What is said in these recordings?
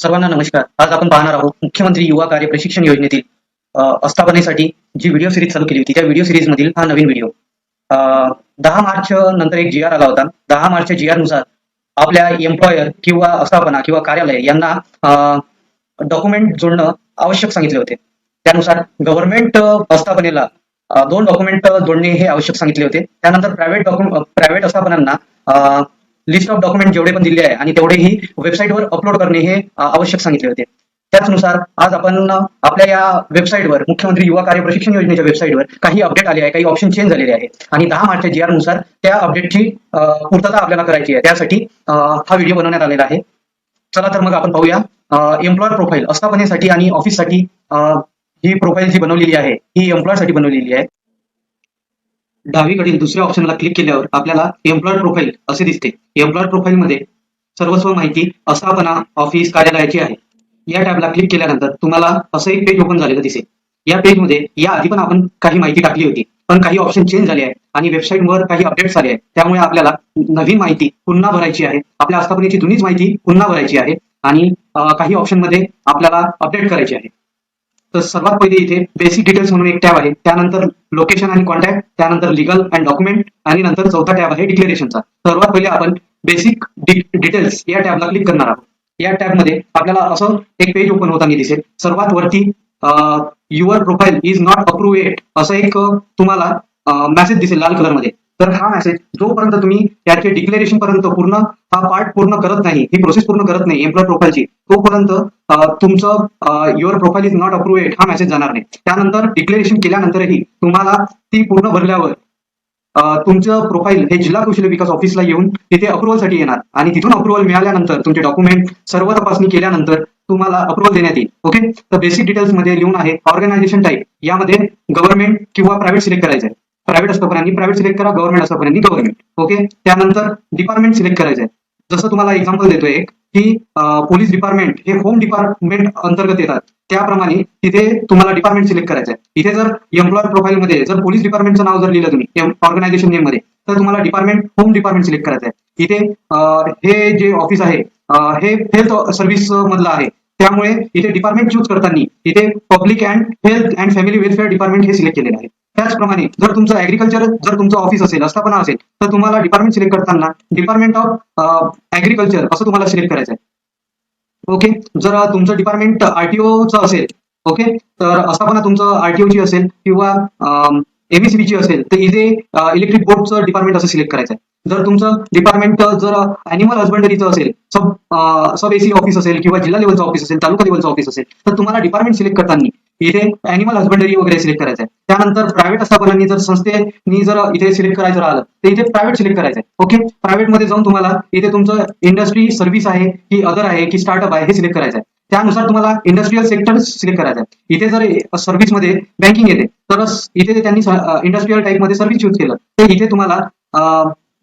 सर्वांना नमस्कार. आज आपण पाहणार आहोत मुख्यमंत्री युवा कार्य प्रशिक्षण योजनेतील आस्थापनेसाठी जी व्हिडिओ सिरीज चालू केली होती. त्या व्हिडिओ सिरीज मधील हा नवीन व्हिडिओ दहा मार्च नंतर एक जी आर आला होता. दहा मार्च जी आरनुसार आपल्या एम्प्लॉयर किंवा आस्थापना किंवा कार्यालय यांना डॉक्युमेंट जोडणं आवश्यक सांगितले होते. त्यानुसार गव्हर्नमेंट आस्थापनेला दोन डॉक्युमेंट जोडणे हे आवश्यक सांगितले होते. त्यानंतर प्रायव्हेट डॉक्युमेंट प्रायव्हेट आस्थापनांना लिस्ट ऑफ डॉक्युमेंट जेवढे पण दिले आहे आणि तेवढेही वेबसाईटवर अपलोड करणे हे आवश्यक सांगितले होते. त्याचनुसार आज आपण आपल्या या वेबसाईटवर मुख्यमंत्री युवा कार्य प्रशिक्षण योजनेच्या वेबसाईटवर काही अपडेट आले आहे काही ऑप्शन चेंज झालेले आहे. आणि दहा मार्च जी आरनुसार त्या अपडेटची पूर्तता आपल्याला करायची आहे. त्यासाठी हा व्हिडिओ बनवण्यात आलेला आहे. चला तर मग आपण पाहूया एम्प्लॉयर प्रोफाईल आस्थापनेसाठी आणि ऑफिससाठी ही प्रोफाईल जी बनवलेली आहे ही एम्प्लॉयरसाठी बनवलेली आहे. डावीकडील दुसऱ्या ऑप्शनला क्लिक केल्यावर आपल्याला एम्प्लॉयर प्रोफाईल असे दिसते. एम्प्लॉयर प्रोफाईल मध्ये सर्वस्व माहिती अस्थापना ऑफिस कार्यालयाची आहे. या टॅबला क्लिक केल्यानंतर तुम्हाला असं एक पेज ओपन झालेलं दिसेल. या पेजमध्ये या आधी पण आपण काही माहिती टाकली होती पण काही ऑप्शन चेंज झाले आहे आणि वेबसाईटवर काही अपडेट्स आले आहेत. त्यामुळे आपल्याला नवीन माहिती पुन्हा भरायची आहे. आपल्या आस्थापनेची जुनीच माहिती पुन्हा भरायची आहे आणि काही ऑप्शनमध्ये आपल्याला अपडेट करायची आहे. तर सर्वात पहिले इथे बेसिक डिटेल्स म्हणून एक टॅब आहे. त्यानंतर लोकेशन आणि कॉन्टॅक्ट त्यानंतर लिगल अँड डॉक्युमेंट आणि नंतर चौथा टॅब आहे डिक्लेरेशनचा सर्वात पहिले आपण बेसिक डिटेल्स या टॅबला क्लिक करणार आहोत. या टॅबमध्ये आपल्याला असं एक पेज ओपन होताना दिसेल. सर्वात वरती your profile is not approved असं एक तुम्हाला मेसेज दिसेल लाल कलरमध्ये. तर हा मेसेज जोपर्यंत तुम्ही त्याचे डिक्लेरेशन पर्यंत पूर्ण हा पार्ट पूर्ण करत नाही ही प्रोसेस पूर्ण करत नाही एम्प्लॉय प्रोफाईलची तोपर्यंत तुमचं your profile is not approved हा मेसेज जाणार नाही. त्यानंतर डिक्लेरेशन केल्यानंतरही तुम्हाला ती पूर्ण भरल्यावर तुमचं प्रोफाईल हे जिल्हा कौशल्य विकास ऑफिसला येऊन तिथे अप्रुव्हलसाठी येणार. आणि तिथून अप्रुव्हल मिळाल्यानंतर तुमचे डॉक्युमेंट सर्व तपासणी केल्यानंतर तुम्हाला अप्रुव्हल देण्यात येईल. ओके तर बेसिक डिटेल्समध्ये लिहून आहे ऑर्गनायझेशन टाईप यामध्ये गव्हर्नमेंट किंवा प्रायव्हेट सिलेक्ट करायचं आहे प्रायव्हेट आस्थापनांनी प्रायव्हेट सिलेक्ट करा गव्हर्नमेंट आस्थापनांनी गव्हर्नमेंट ओके त्यानंतर डिपार्टमेंट सिलेक्ट करायचं आहे जसं तुम्हाला एक्झाम्पल देतोय एक की पोलीस डिपार्टमेंट हे होम डिपार्टमेंट अंतर्गत येतात. त्याप्रमाणे तिथे तुम्हाला डिपार्टमेंट सिलेक्ट करायचं आहे इथे जर एम्प्लॉयर प्रोफाईल मध्ये जर पोलीस डिपार्टमेंटचं नाव जर लिहिलं तुम्ही ऑर्गनायझेशन नेममध्ये तर तुम्हाला डिपार्टमेंट होम डिपार्टमेंट सिलेक्ट करायचं आहे इथे हे जे ऑफिस आहे हे हेल्थ सर्व्हिस मधलं आहे. त्यामुळे इथे डिपार्टमेंट चूज करताना इथे public and health and family welfare department हे सिलेक्ट केलेलं आहे. त्याचप्रमाणे जर तुमचं ऍग्रिकल्चर जर तुमचं ऑफिस असेल अस्थापना असेल तर तुम्हाला डिपार्टमेंट सिलेक्ट करताना डिपार्टमेंट ऑफ ऍग्रिकल्चर असं तुम्हाला सिलेक्ट करायचं आहे ओके जर तुमचं डिपार्टमेंट आरटीओचं असेल ओके तर अस्थापना तुमचं आरटीओची असेल किंवा एमएसबी ची असेल तर इथे इलेक्ट्रिक बोर्डचं डिपार्टमेंट असं सिलेक्ट करायचं आहे जर तुमचं डिपार्टमेंट जर अॅनिमल हजबंडरीचं असेल सब सब एसी ऑफिस असेल किंवा जिल्हा लेवलचं ऑफिस असेल तालुका लेवलचं ऑफिस असेल तर तुम्हाला डिपार्टमेंट सिलेक्ट करताना इथे अॅनिमल हजबंडरी वगैरे सिलेक्ट करायचं आहे त्यानंतर प्रायव्हेट आस्थापनांनी जर संस्थेनी जर इथे सिलेक्ट करायचं राहिलं तर इथे प्रायव्हेट सिलेक्ट करायचं आहे ओके प्रायव्हेटमध्ये जाऊन तुम्हाला इथे तुमचं इंडस्ट्री सर्व्हिस आहे की अदर आहे की स्टार्टअप आहे हे सिलेक्ट करायचं आहे त्यानुसार तुम्हाला इंडस्ट्रियल सेक्टर सिलेक्ट करायचं आहे इथे जर सर्व्हिसमध्ये बँकिंग येते तर इथे त्यांनी इंडस्ट्रियल टाईपमध्ये सर्व्हिस चूज केलं तर इथे तुम्हाला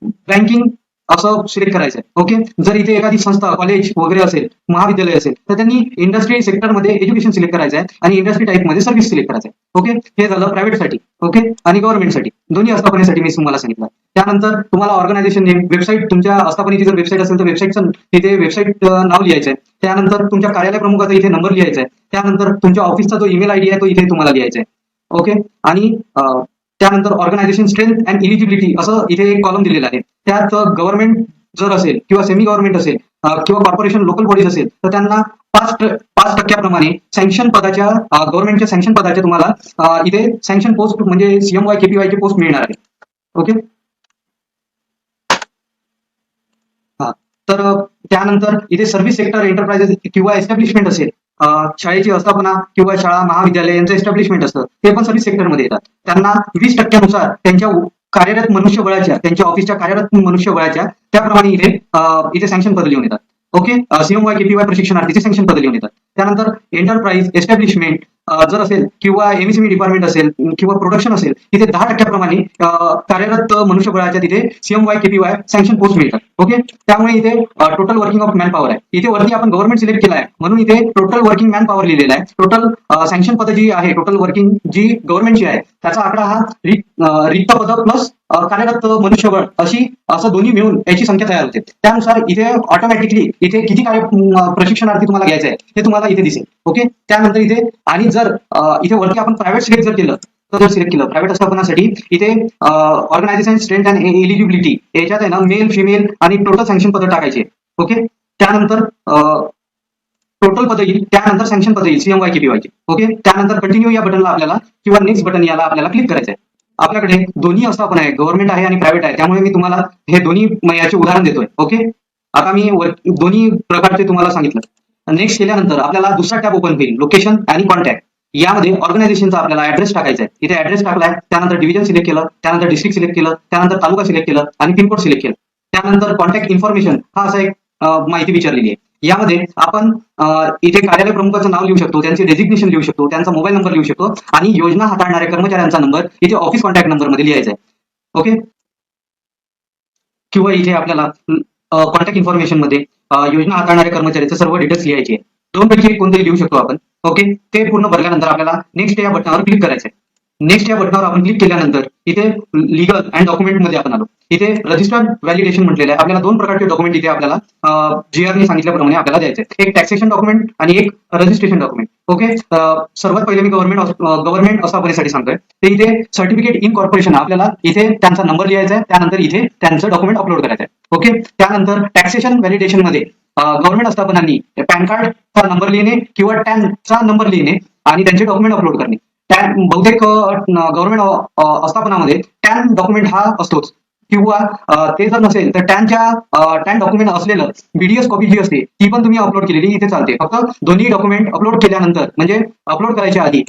बँकिंग असं सिलेक्ट करायचं आहे ओके जर इथे एखादी संस्था कॉलेज वगैरे असेल महाविद्यालय असेल तर त्यांनी इंडस्ट्री सेक्टरमध्ये एज्युकेशन सिलेक्ट करायचं आहे आणि इंडस्ट्री टाईपमध्ये सर्व्हिस सिलेक्ट करायचं आहे ओके हे झालं प्रायव्हेटसाठी ओके आणि गव्हर्नमेंटसाठी. दोन्ही आस्थापनेसाठी मी तुम्हाला सांगितलं. त्यानंतर तुम्हाला ऑर्गनायझेशन नेम वेबसाईट तुमच्या आस्थापनेची जर वेबसाईट असेल तर वेबसाईटचं तिथे वेबसाईट नाव लिहायचं आहे त्यानंतर तुमच्या कार्यालय प्रमुखाचा इथे नंबर लिहायचा आहे त्यानंतर तुमच्या ऑफिसचा जो ईमेल आयडी आहे तो इथे तुम्हाला लिहायचा आहे ओके आणि त्यानंतर ऑर्गनायझेशन स्ट्रेंथ अँड इलिजिबिलिटी असं इथे एक कॉलम दिलेलं आहे. त्यात गव्हर्नमेंट जर असेल किंवा सेमी गव्हर्नमेंट असेल किंवा कॉर्पोरेशन लोकल बॉडीज असेल तर त्यांना पाच पाच टक्क्याप्रमाणे सँक्शन पदाच्या गव्हर्नमेंटच्या सँक्शन पदाच्या तुम्हाला इथे सँक्शन पोस्ट म्हणजे सीएम वाय केपीवाय ची पोस्ट मिळणार आहे. ओके हा. तर त्यानंतर इथे सर्व्हिस सेक्टर एंटरप्राइजेस किंवा एस्टॅब्लिशमेंट असेल शाळेची व्यवस्थापना किंवा शाळा महाविद्यालय यांचं एस्टॅब्लिशमेंट असतं. ते पण सर्व्हिस सेक्टरमध्ये येतात. त्यांना वीस टक्क्यानुसार त्यांच्या कार्यरत मनुष्यबळाच्या त्यांच्या ऑफिसच्या कार्यरत मनुष्यबळाच्या त्याप्रमाणे इथे इथे सँक्शन पद लिहून येतात. ओके? सीएमवाय केपीवाय प्रशिक्षणार्थीचे सँक्शन पद लिहून येतात. त्यानंतर एंटरप्राइज एस्टॅब्लिशमेंट जर असेल किंवा एमएसएमई डिपार्टमेंट असेल किंवा प्रोडक्शन असेल तिथे दहा टक्क्याप्रमाणे कार्यरत मनुष्यबळाच्या तिथे सीएमवाय केपीवाय सँक्शन पोस्ट मिळतात. ओके त्यामुळे इथे total working of manpower आहे. इथे वरती आपण गव्हर्नमेंट सिलेक्ट केला आहे. म्हणून इथे टोटल वर्किंग मॅन पॉवर लिहिलेला आहे. टोटल सँक्शन पद जी आहे टोटल वर्किंग जी गव्हर्नमेंटची आहे त्याचा आकडा हा रिक्त रिक्त पद प्लस कार्यरत मनुष्यबळ अशी असं दोन्ही मिळून याची संख्या तयार होते. त्यानुसार इथे ऑटोमॅटिकली इथे किती कार्य प्रशिक्षणार्थी तुम्हाला घ्यायचं आहे हे तुम्हाला इथे दिसेल. ओके त्यानंतर इथे आणि जर इथे वरती आपण प्रायव्हेट सिलेक्ट जर केलं जर सिलेक्ट केलं. प्रायव्हेट अस्थापनासाठी इथे ऑर्गनायझेशन स्ट्रेंथ अँड एलिजिबिलिटी याच्यात आहे ना मेल फिमेल आणि टोटल सँक्शन पद टाकायचे. ओके त्यानंतर टोटल पद येईल. त्यानंतर सँक्शन पद येईल. सीएमवाय केपीवायचे ओके त्यानंतर कंटिन्यू या बटनला आपल्याला किंवा नेक्स्ट बटन याला आपल्याला क्लिक करायचं आहे. आपल्याकडे दोन्ही आस्थापना आहे. गव्हर्नमेंट आहे आणि प्रायव्हेट आहे. त्यामुळे मी तुम्हाला हे दोन्ही याचे उदाहरण देतोय. ओके आता मी दोन्ही प्रकारचे तुम्हाला सांगितलं. नेक्स्ट केल्यानंतर आपल्याला दुसरा टॅब ओपन होईल. लोकेशन आणि कॉन्टॅक्ट यामध्ये ऑर्गनायझेशनचा आपल्याला ऍड्रेस टाकायचा आहे. इथे ऍड्रेस टाकलाय त्यानंतर डिव्हिजन सिलेक्ट केलं त्यानंतर डिस्ट्रिक्ट सिलेक्ट केलं त्यानंतर तालुका सिलेक्ट केलं आणि पिनकोड सिलेक्ट केलं. त्यानंतर कॉन्टॅक्ट इन्फॉर्मेशन हा असा एक माहिती विचारलेली आहे. यामध्ये आपण इथे कार्यालय प्रमुखाचं नाव लिहू शकतो त्यांचे डेजिग्नेशन लिहू शकतो त्यांचा मोबाईल नंबर लिहू शकतो आणि योजना हाताळणाऱ्या कर्मचाऱ्यांचा नंबर इथे ऑफिस कॉन्टॅक्ट नंबरमध्ये लिहायचा आहे. ओके किंवा इथे आपल्याला कॉन्टॅक्ट इन्फॉर्मेशनमध्ये योजना हाताळणाऱ्या कर्मचाऱ्याचे सर्व डिटेल्स लिहायचे आहे. दोन पैकी एक लिहू शकतो आपण. ओके ते पूर्ण भरल्यानंतर आपल्याला नेक्स्ट या बटनावर क्लिक करायचंय. नेक्स्ट या बटनावर आपण क्लिक केल्यानंतर इथे लिगल अँड डॉक्युमेंटमध्ये आपण आलो. इथे रजिस्टर्ड व्हॅलिडेशन म्हटलेलं आहे. आपल्याला दोन प्रकारचे डॉक्युमेंट इथे आपल्याला जीआरने सांगितल्याप्रमाणे आपल्याला द्यायचे एक टॅक्सेशन डॉक्युमेंट आणि एक रजिस्ट्रेशन डॉक्युमेंट ओके सर्वात पहिले मी गव्हर्नमेंट गव्हर्नमेंट अस्थापनेसाठी सांगतोय. ते इथे सर्टिफिकेट इन कॉर्पोरेशन आपल्याला इथे त्यांचा नंबर लिहायचा आहे. त्यानंतर इथे त्यांचं डॉक्युमेंट अपलोड करायचं आहे. ओके त्यानंतर टॅक्सेशन व्हॅलिडेशनमध्ये गव्हर्नमेंट आस्थापनांनी पॅन कार्डचा नंबर लिहिणे किंवा टॅनचा नंबर लिहिणे आणि त्यांचे डॉक्युमेंट अपलोड करणे. टॅन बहुतेक गव्हर्नमेंट आस्थापनामध्ये टॅन डॉक्युमेंट हा असतोच. किंवा ते जर नसेल तर टॅनच्या टॅन डॉक्युमेंट असलेलं बीडीएस कॉपी जी असते ती पण तुम्ही अपलोड केलेली इथे चालते. फक्त दोन्ही डॉक्युमेंट अपलोड केल्यानंतर म्हणजे अपलोड करायच्या आधी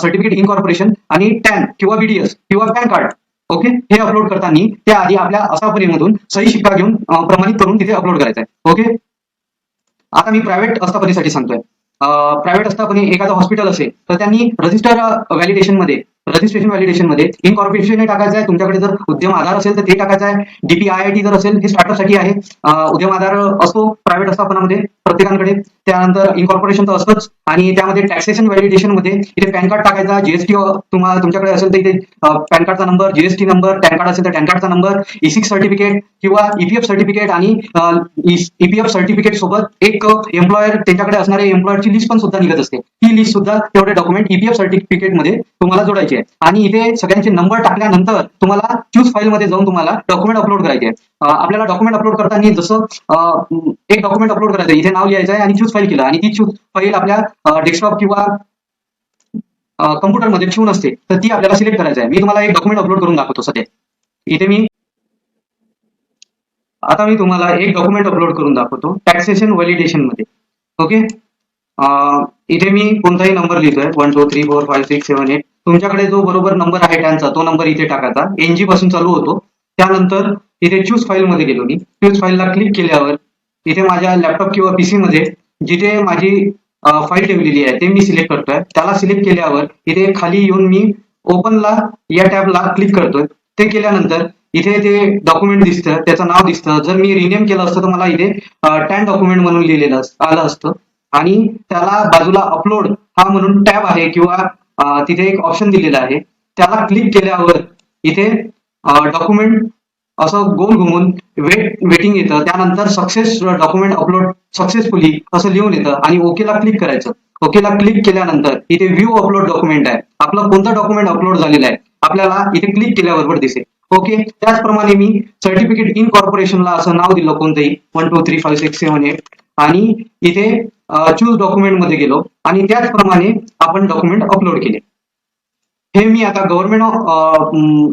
सर्टिफिकेट इनकॉर्पोरेशन आणि टॅन किंवा बीडीएस किंवा पॅन कार्ड ओके? हे अपलोड करताना त्या आधी आपल्या अस्थापनेमधून सही शिक्का घेऊन प्रमाणित करून तिथे अपलोड करायचं आहे ओके? आता मी प्रायव्हेट अस्थापनेसाठी सांगतोय. प्रायव्हेट अस्थापने एखादं हॉस्पिटल असेल तर त्यांनी रजिस्टर व्हॅलिडेशनमध्ये रजिस्ट्रेशन व्हॅलिडेशनमध्ये इनकॉर्पोरेशन हे टाकायचं आहे. तुमच्याकडे जर उद्यम आधार असेल तर ते टाकायचं आहे. डीपीआयआयटी जर असेल हे स्टार्टअपसाठी आहे. उद्यम आधार असतो प्रायव्हेट स्थापनामध्ये प्रत्येकांकडे. त्यानंतर इनकॉर्पोरेशन तर असतंच. आणि त्यामध्ये टॅक्सेशन व्हॅलिडेशनमध्ये इथे पॅन कार्ड टाकायचा. जीएसटी तुम्हाला तुमच्याकडे असेल तर इथे पॅन कार्डचा number GST number PAN card असेल तर पॅन कार्डचा नंबर ई सिक्स सर्टिफिकेट किंवा ईपीएफ सर्टिफिकेट आणि ईपीएफ सर्टिफिकेट e, सोबत एक एम्प्लॉयर त्यांच्याकडे असणारे एम्प्लॉयरची लिस्ट पण सुद्धा निघत असते. ती लिस्ट सुद्धा तेवढे डॉक्युमेंट ईपीएफ सर्टिफिकेटमध्ये तुम्हाला जोडायचे आहे आणि इथे सगळ्यांचे नंबर टाकल्यानंतर तुम्हाला चूज फाईल मध्ये जाऊन तुम्हाला डॉक्युमेंट अपलोड करायचे. आपल्याला डॉक्युमेंट अपलोड करताना जसं एक डॉक्युमेंट अपलोड करायचं. इथे नाव लिहायचं आहे आणि चूज फाईल केलं. आणि ती चूज फाईल आपल्या डेस्कटॉप किंवा कम्प्युटरमध्ये ठेवून असते. तर ती आपल्याला सिलेक्ट करायचं आहे. मी तुम्हाला एक डॉक्युमेंट अपलोड करून दाखवतो सध्या. इथे मी आता मी तुम्हाला एक डॉक्युमेंट अपलोड करून दाखवतो. टॅक्सेशन व्हॅलिडेशनमध्ये. ओके इथे मी कोणताही नंबर लिहितोय. One two three four five six seven eight तुमच्याकडे जो बरोबर नंबर आहे त्यांचा तो नंबर इथे टाकायचा. एनजी पासून चालू होतो. त्यानंतर इथे चूज फाईल मध्ये गेलो मी. चूज फाईलला क्लिक केल्यावर इथे माझ्या लॅपटॉप किंवा पीसी मध्ये जिथे माझी फाईल ठेवलेली आहे ते मी सिलेक्ट करतोय. त्याला सिलेक्ट केल्यावर इथे खाली येऊन मी ओपनला या टॅबला क्लिक करतोय. ते केल्यानंतर इथे ते डॉक्युमेंट दिसतं त्याचं नाव दिसतं. जर मी रिनेम केलं असतं तर मला इथे टॅन डॉक्युमेंट म्हणून लिहिलेलं आलं असतं. आणि त्याला बाजूला अपलोड हा म्हणून टॅब आहे किंवा तिथे एक ऑप्शन दिलेला आहे. त्याला क्लिक केल्यावर इथे डॉक्युमेंट असं गोल घुमून वेट वेटिंग येतं. त्यानंतर सक्सेस डॉक्युमेंट अपलोड सक्सेसफुली असं लिहून येतं आणि ओकेला क्लिक करायचं. ओकेला क्लिक केल्यानंतर इथे व्ह्यू अपलोड डॉक्युमेंट आहे. आपलं कोणतं डॉक्युमेंट अपलोड झालेलं आहे? आपल्याला इथे क्लिक केल्याबरोबर दिसेल. ओके त्याचप्रमाणे मी सर्टिफिकेट इन कॉर्पोरेशनला असं नाव दिलं कोणतंही. One two three five six seven eight आणि इथे चूज डॉक्युमेंटमध्ये गेलो आणि त्याचप्रमाणे आपण डॉक्युमेंट अपलोड केले. हे मी आता गव्हर्नमेंट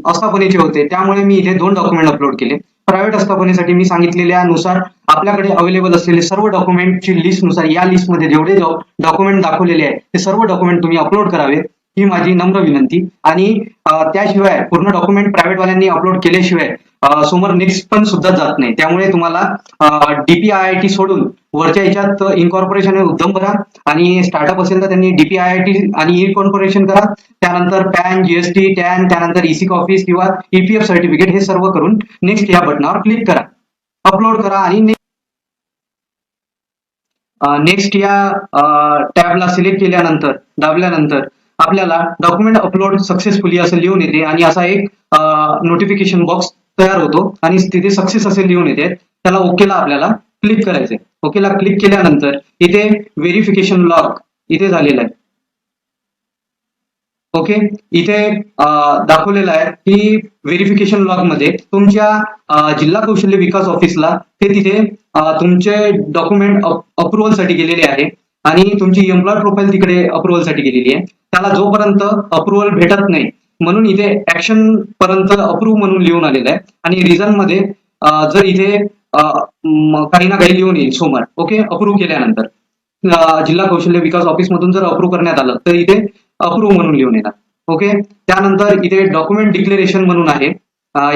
आस्थापनेचे होते त्यामुळे मी इथे दोन डॉक्युमेंट अपलोड केले. प्रायव्हेट आस्थापनेसाठी मी सांगितलेल्या नुसार आपल्याकडे अवेलेबल असलेले सर्व डॉक्युमेंटची लिस्टनुसार या लिस्टमध्ये जेवढे डॉक्युमेंट दाखवलेले आहे ते सर्व डॉक्युमेंट तुम्ही अपलोड करावे. ही माझी नम्र विनंती. आणि त्याशिवाय पूर्ण डॉक्युमेंट प्रायव्हेटवाल्यांनी अपलोड केल्याशिवाय समोर नेक्स्ट पण सुद्धा जात नाही. त्यामुळे तुम्हाला डीपीआयआयटी सोडून वरच्या याच्यात इनकॉर्पोरेशन उद्यम करा आणि स्टार्टअप असेल तर त्यांनी डीपीआयआयटी आणि इनकॉर्पोरेशन करा. त्यानंतर पॅन जीएसटी टॅन त्यानंतर इसिक ऑफिस किंवा ईपीएफ सर्टिफिकेट हे सर्व करून नेक्स्ट या बटनावर क्लिक करा. अपलोड करा आणि नेक्स्ट या टॅबला सिलेक्ट केल्यानंतर दाबल्यानंतर आपल्याला डॉक्युमेंट अपलोड सक्सेसफुली असं लिहून येते आणि असा एक नोटिफिकेशन बॉक्स तयार होतो आणि तिथे सक्सेस असे लिहून येते. त्याला ओकेला आपल्याला क्लिक करायचंय. ओकेला क्लिक केल्यानंतर इथे व्हेरिफिकेशन लॉक इथे झालेलं आहे. ओके इथे दाखवलेलं आहे की व्हेरिफिकेशन लॉगमध्ये तुमच्या जिल्हा कौशल्य विकास ऑफिसला ते तिथे तुमचे डॉक्युमेंट अप्रुव्हलसाठी गेलेले आहे. आणि तुमची एम्प्लॉय प्रोफाईल तिकडे अप्रुव्हलसाठी गेलेली आहे. त्याला जोपर्यंत अप्रुव्हल भेटत नाही म्हणून इथे ऍक्शन पर्यंत अप्रूव्ह म्हणून लिहून आलेलं आहे. आणि रिझनमध्ये जर इथे काही ना काही लिहून येईल सोमवार ओके अप्रूव्ह केल्यानंतर. जिल्हा कौशल्य विकास ऑफिस मधून जर अप्रूव्ह करण्यात आलं तर इथे अप्रूव्ह म्हणून लिहून येणार ओके त्यानंतर इथे डॉक्युमेंट डिक्लेरेशन म्हणून आहे.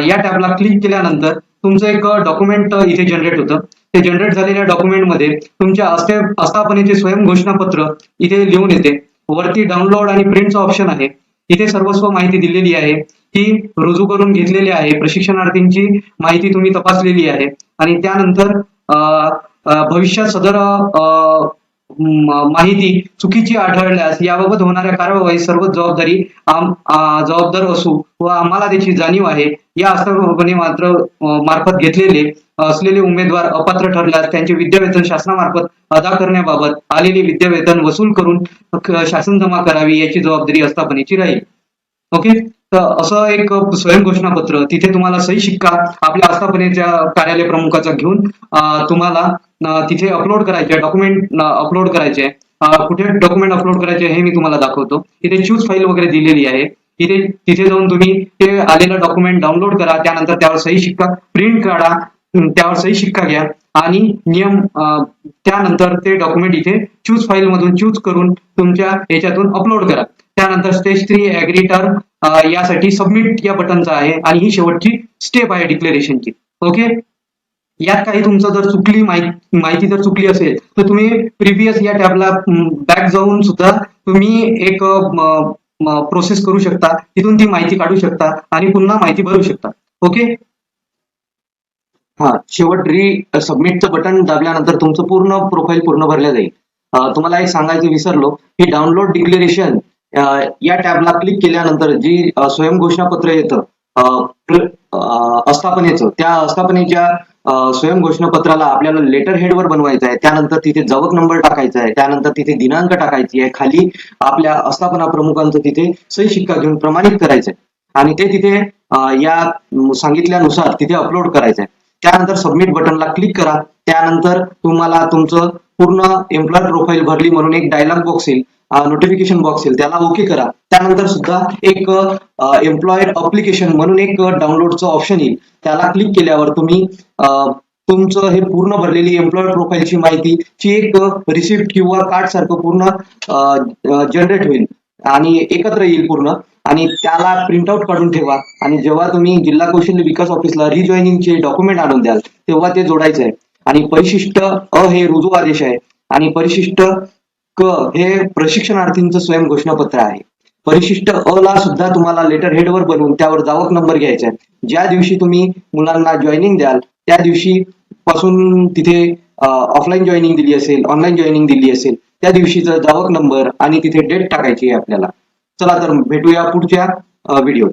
या टॅबला क्लिक केल्यानंतर तुमचं एक डॉक्युमेंट इथे जनरेट होतं. ते जनरेट झालेल्या डॉक्युमेंटमध्ये तुमच्या आस्थापनेचे स्वयं घोषणापत्र इथे लिहून येते. वरती डाउनलोड आणि प्रिंटचं ऑप्शन आहे. इथे सर्वस्व माहिती दिलेली आहे. ती रुजू करून घेतलेली आहे. प्रशिक्षणार्थींची माहिती तुम्ही तपासलेली आहे. आणि त्यानंतर भविष्यात सदर माहिती चुकीची आढळल्यास याबाबत होणाऱ्या कारवाई सर्व जबाबदारी जबाबदार असू व आम्हाला त्याची जाणीव आहे. या आस्थापने मात्र मार्फत घेतलेले असलेले उमेदवार अपात्र ठरल्यास त्यांचे विद्यावेतन शासनामार्फत अदा करण्याबाबत आलेले विद्यावेतन वसूल करून शासन जमा करावी याची जबाबदारी आस्थापनेची राहील. ओके? तर असं एक स्वयं घोषणापत्र तिथे तुम्हाला सही शिक्का आपल्या आस्थापनेच्या कार्यालय प्रमुखाचा घेऊन तुम्हाला तिथे अपलोड करायचे डॉक्युमेंट अपलोड करायचे. कुठे डॉक्युमेंट अपलोड करायचे हे मी तुम्हाला दाखवतो. इथे चूज फाईल वगैरे दिलेली आहे. इथे तिथे जाऊन तुम्ही ते आलेलं डॉक्युमेंट डाउनलोड करा. त्यानंतर त्यावर सही शिक्का प्रिंट काढा. त्यावर सही शिक्का घ्या. आणि नियम त्यानंतर ते डॉक्युमेंट इथे चूज फाईल मधून चूज करून तुमच्या याच्यातून अपलोड करा. त्यानंतर स्टेज थ्री ऍग्रीटर यासाठी सबमिट या बटनचा आहे. आणि ही शेवटची स्टेप आहे डिक्लेरेशनची ओके यात काही तुमचं जर चुकली माहिती माहिती जर चुकली असेल तर तुम्ही प्रिव्हियस या टॅबला बॅक जाऊन सुद्धा तुम्ही एक प्रोसेस करू शकता. तिथून ती माहिती काढू शकता आणि पुन्हा माहिती भरू शकता. ओके हा शेवट री सबमिटचं बटन दाबल्यानंतर तुमचं पूर्ण प्रोफाईल पूर्ण भरलं जाईल. तुम्हाला एक सांगायचं विसरलो की डाउनलोड डिक्लेरेशन या टॅबला क्लिक केल्यानंतर जी स्वयंघोषणापत्र स्वयं येतं आस्थापनेचं. त्या आस्थापनेच्या अं, स्वयं घोषणापत्राला आपल्याला लेटर हेडवर बनवायचं आहे. त्यानंतर तिथे जवक नंबर टाकायचा आहे. त्यानंतर तिथे दिनांक टाकायची आहे. खाली आपल्या आस्थापना प्रमुखांचं तिथे सही शिक्का घेऊन प्रमाणित करायचंय आणि ते तिथे या सांगितल्यानुसार तिथे अपलोड करायचंय त्यानंतर सबमिट बटनला क्लिक करा. त्यानंतर तुम्हाला तुमचं पूर्ण एम्प्लॉय प्रोफाईल भरली म्हणून एक डायलॉग बॉक्स येईल. नोटिफिकेशन बॉक्स येईल. त्याला ओके करा. त्यानंतर सुद्धा एक एम्प्लॉयर अप्लिकेशन म्हणून एक डाउनलोडचं ऑप्शन येईल. त्याला क्लिक केल्यावर तुम्ही तुमचं हे पूर्ण भरलेली एम्प्लॉय प्रोफाईलची माहिती ची एक रिसिप्ट किंवा कार्ड सारखं पूर्ण जनरेट होईल. आणि एकत्र येईल पूर्ण. आणि त्याला प्रिंटआउट काढून ठेवा. आणि जेव्हा तुम्ही जिल्हा कौशल्य विकास ऑफिसला रिजॉईनिंगचे डॉक्युमेंट आणून द्याल तेव्हा ते जोडायचं आहे. आणि परिशिष्ट अ हे रुजू आदेश आहे. आणि परिशिष्ट क हे प्रशिक्षणार्थींचं स्वयं घोषणापत्र आहे. परिशिष्ट अ ला सुद्धा तुम्हाला लेटर हेडवर बनवून त्यावर जावक नंबर घ्यायचा आहे ज्या दिवशी तुम्ही मुलांना जॉईनिंग द्याल त्या दिवशी पासून तिथे ऑफलाईन जॉईनिंग दिली असेल ऑनलाईन जॉईनिंग दिली असेल त्या दिवशीचा जावक नंबर आणि तिथे डेट टाकायची आहे आपल्याला. चला तर भेटूया पुढच्या व्हिडिओत